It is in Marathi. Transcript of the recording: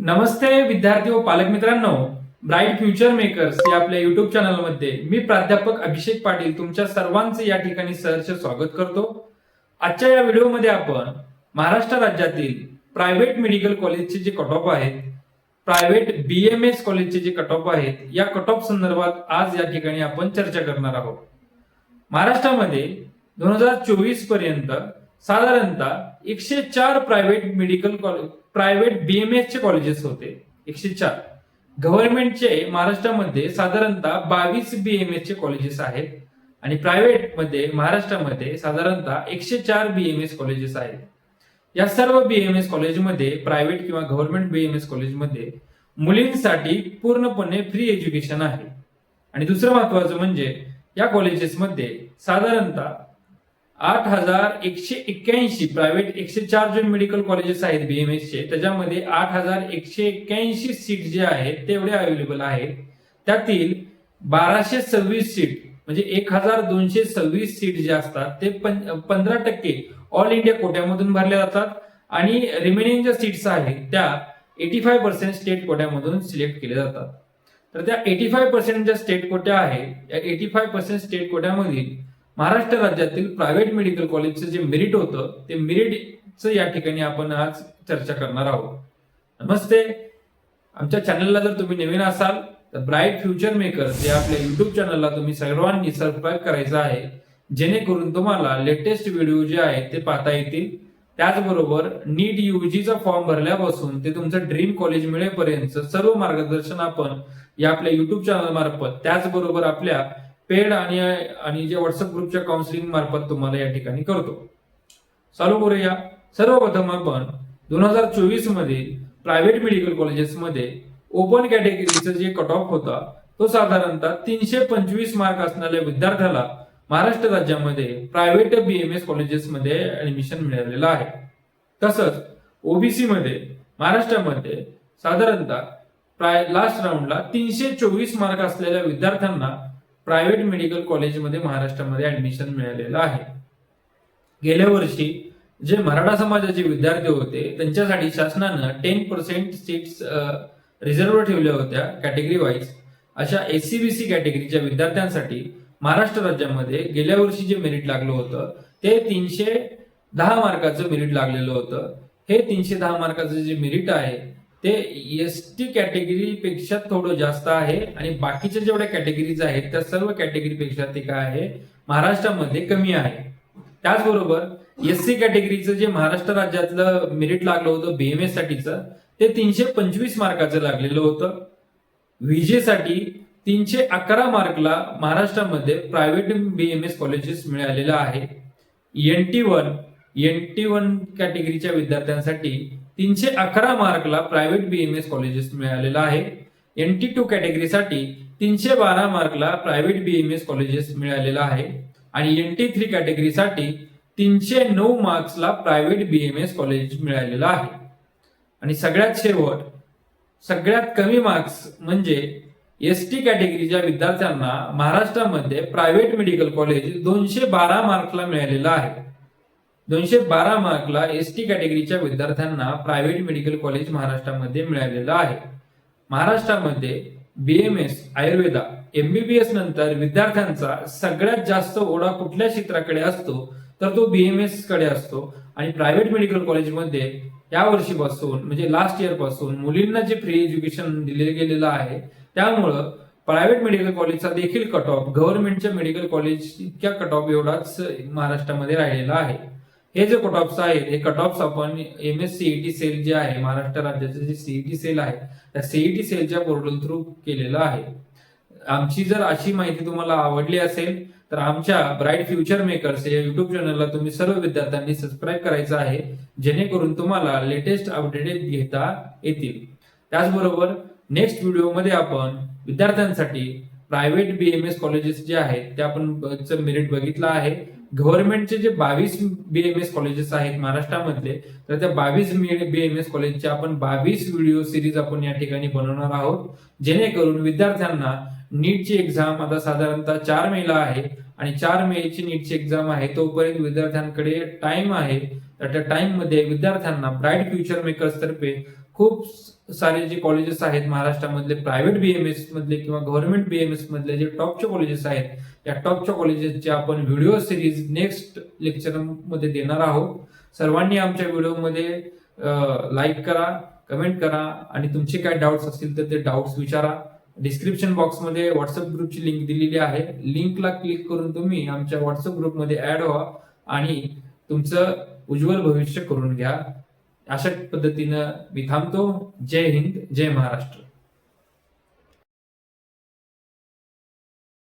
नमस्ते विद्यार्थी व पालक मित्रांनो ब्राईट फ्युचर मेकर्स या आपल्या युट्यूब चॅनलमध्ये मी प्राध्यापक अभिषेक पाटील तुमच्या सर्वांचे या ठिकाणी सहर्ष स्वागत करतो. आजच्या या व्हिडिओमध्ये आपण महाराष्ट्र राज्यातील प्रायव्हेट मेडिकल कॉलेजचे जे कट ऑफ आहेत प्रायव्हेट बीएमएस कॉलेजचे जे कट ऑफ आहेत या कट ऑफ संदर्भात आज या ठिकाणी आपण चर्चा करणार आहोत. महाराष्ट्रामध्ये दोन हजार चोवीसपर्यंत साधारणतः एकशे चार private medical college private BMS चे कॉलेजेस होते. एकशे चार. गव्हर्नमेंटचे महाराष्ट्रामध्ये साधारणतः बावीस बीएमएसचे कॉलेजेस आहेत. आणि प्रायव्हेटमध्ये महाराष्ट्रामध्ये साधारणतः एकशे चार बीएमएस कॉलेजेस आहेत. या सर्व बीएमएस कॉलेजमध्ये प्रायव्हेट किंवा गव्हर्नमेंट बीएमएस कॉलेजमध्ये मुलींसाठी पूर्णपणे फ्री एज्युकेशन आहे. आणि दुसरं महत्वाचं म्हणजे या कॉलेजेसमध्ये साधारणतः आठ हजार एकशे एक्क्याऐंशी प्रायव्हेट एकशे चार जे मेडिकल कॉलेजेस आहेत बीएमएसचे त्याच्यामध्ये आठ हजार एकशे एक्क्याऐंशी सीट जे आहेत तेवढे अवेलेबल आहेत. त्यातील बाराशे सव्वीस सीट म्हणजे एक हजार दोनशे सव्वीस सीट जे असतात ते पंधरा टक्के ऑल इंडिया कोट्यामधून भरल्या जातात. आणि रिमेनिंग ज्या सीट्स आहेत त्या एटी फाय पर्सेंट स्टेट कोट्यामधून सिलेक्ट केल्या जातात. तर त्या एटी फाय पर्सेंट ज्या स्टेट कोट्या आहेत या एटी फाय पर्सेंट स्टेट कोट्यामधील महाराष्ट्र राज्यातील प्रायव्हेट मेडिकल कॉलेजचं जे मेरिट होतं ते मेरिटचं या ठिकाणी आपण आज चर्चा करणार आहोत. नमस्ते. आमच्या चॅनलला जर तुम्ही नवीन असाल तर ब्राईट फ्युचर मेकर्स या आपल्या युट्यूब चॅनलला तुम्ही सर्वांनी सबस्क्राईब करायचं आहे जेणेकरून तुम्हाला लेटेस्ट व्हिडिओ जे आहेत ते पाहता येतील. त्याचबरोबर नीट युजीचा फॉर्म भरल्यापासून ते तुमचं ड्रीम कॉलेज मिळेपर्यंत सर्व मार्गदर्शन आपण या आपल्या युट्यूब चॅनल मार्फत त्याचबरोबर आपल्या पेड आणि आणि जे व्हॉट्सअप ग्रुपच्या काउन्सिलिंग मार्फत तुम्हाला या ठिकाणी करतो. चालू करूया. सर्वप्रथम आपण दोन हजार चोवीसमध्ये प्रायव्हेट मेडिकल कॉलेजेसमध्ये ओपन कॅटेगरीचा जे कट ऑफ होता तो साधारणतः तीनशे पंचवीस मार्क असणाऱ्या विद्यार्थ्याला महाराष्ट्र राज्यामध्ये प्रायव्हेट बीएमएस कॉलेजेसमध्ये ऍडमिशन मिळालेलं आहे. तसंच ओबीसी मध्ये महाराष्ट्रामध्ये साधारणतः प्राय लास्ट राऊंडला तीनशे चोवीस मार्क असलेल्या विद्यार्थ्यांना प्रायव्हेट मेडिकल कॉलेजमध्ये महाराष्ट्रामध्ये ऍडमिशन मिळालेलं आहे. गेल्या वर्षी जे मराठा समाजाचे विद्यार्थी होते त्यांच्यासाठी शासनानं टेन पर्सेंट सीट्स रिझर्व्ह ठेवल्या होत्या कॅटेगरी वाईज अशा एस सी बी सी कॅटेगरीच्या विद्यार्थ्यांसाठी महाराष्ट्र राज्यामध्ये गेल्या वर्षी जे मेरिट लागलं होतं ते तीनशे दहा मार्काचं मेरिट लागलेलं होतं. हे तीनशे दहा मार्काचं जे मेरिट आहे ते एस टी कॅटेगरीपेक्षा थोडं जास्त आहे आणि बाकीच्या जेवढ्या कॅटेगरीज आहेत त्या सर्व कॅटेगरीपेक्षा ते काय आहे? महाराष्ट्रामध्ये कमी आहे. त्याचबरोबर एस सी कॅटेगरीचं जे महाराष्ट्र राज्यातलं मेरिट लागलं होतं बीएमएस साठीचं ते तीनशे पंचवीस मार्काचं लागलेलं होतं. विजेसाठी तीनशे अकरा मार्कला महाराष्ट्रामध्ये प्रायव्हेट बीएमएस कॉलेजेस मिळालेलं आहे. N T one N T one कॅटेगरीच्या विद्यार्थ्यांसाठी तीनशे अकरा मार्कला प्रायव्हेट एस कॉलेजेस मिळालेलं आहे. एन टी टू कॅटेगरीसाठी तीनशे बारा मार्कला प्रायव्हेट एस कॉलेजेस मिळालेलं आहे. आणि एन टी थ्री कॅटेगरीसाठी तीनशे नऊ मार्क्सला प्रायव्हेट एस कॉलेज मिळालेलं आहे. आणि सगळ्यात शेवट सगळ्यात कमी मार्क्स म्हणजे एस टी कॅटेगरीच्या विद्यार्थ्यांना महाराष्ट्रामध्ये प्रायव्हेट मेडिकल कॉलेज दोनशे बारा मार्कला मिळालेलं आहे. दोनशे बारा मार्कला एस टी कॅटेगरीच्या विद्यार्थ्यांना प्रायव्हेट मेडिकल कॉलेज महाराष्ट्रामध्ये मिळालेलं आहे. महाराष्ट्रामध्ये B M S Ayurveda MBBS नंतर विद्यार्थ्यांचा सगळ्यात जास्त ओढा कुठल्या क्षेत्राकडे असतो तर तो बी एमकडे असतो. आणि प्रायव्हेट मेडिकल कॉलेजमध्ये या वर्षीपासून म्हणजे लास्ट इयरपासून मुलींना जे फ्री एज्युकेशन दिले गेलेलं आहे त्यामुळं प्रायव्हेट मेडिकल कॉलेजचा देखील कट ऑफ गव्हर्नमेंटच्या मेडिकल कॉलेज इतक्या कट ऑफ एवढाच महाराष्ट्रामध्ये राहिलेला आहे. हे जे कट आहेत हे कट आपण एम एस सीईटी सेल जे आहे महाराष्ट्र राज्याचे जे सीईटी सेल आहे त्या सीईटी सेलच्या पोर्टल थ्रू केलेलं आहे. आमची जर अशी माहिती तुम्हाला आवडली असेल तर आमच्या ब्राईट फ्युचर मेकर्स या युट्यूब चॅनलला तुम्ही सर्व विद्यार्थ्यांनी सबस्क्राईब करायचं आहे जेणेकरून तुम्हाला लेटेस्ट अपडेट घेता येतील. त्याचबरोबर नेक्स्ट व्हिडिओमध्ये आपण विद्यार्थ्यांसाठी प्रायव्हेट बीएमएस कॉलेजेस जे आहेत ते आपण मेरिट बघितलं आहे. गव्हर्नमेंटचे जे बावीस बीएमएस कॉलेजेस आहेत महाराष्ट्रामधले तर त्या बावीस बीएमएस कॉलेजचे आपण बावीस व्हिडिओ सिरीज आपण या ठिकाणी बनवणार आहोत. जेणेकरून विद्यार्थ्यांना नीटची एक्झाम आता साधारणतः चार मेला आहे आणि चार मेची नीटची एक्झाम आहे तोपर्यंत विद्यार्थ्यांकडे टाइम आहे. तर त्या टाइममध्ये विद्यार्थ्यांना ब्राईट फ्युचर मेकर्स तर्फे खूप सारे जे कॉलेजेस आहेत महाराष्ट्रामधले प्रायव्हेट बीएमएस मधले किंवा गव्हर्नमेंट बीएमएस मधले जे टॉपचे कॉलेजेस आहेत या टॉपच्या कॉलेजेसचे आपण व्हिडिओ सिरीज नेक्स्ट लेक्चरमध्ये देणार आहोत. सर्वांनी आमच्या व्हिडिओमध्ये लाईक करा कमेंट करा आणि तुमचे काय डाऊट्स असतील तर ते डाऊट्स विचारा. डिस्क्रिप्शन बॉक्समध्ये व्हॉट्सअप ग्रुपची लिंक दिलेली आहे. लिंकला क्लिक करून तुम्ही आमच्या व्हॉट्सअप ग्रुपमध्ये ऍड व्हा आणि तुमचं उज्ज्वल भविष्य करून घ्या. अशा पद्धतीनं मी थांबतो. जय हिंद जय महाराष्ट्र.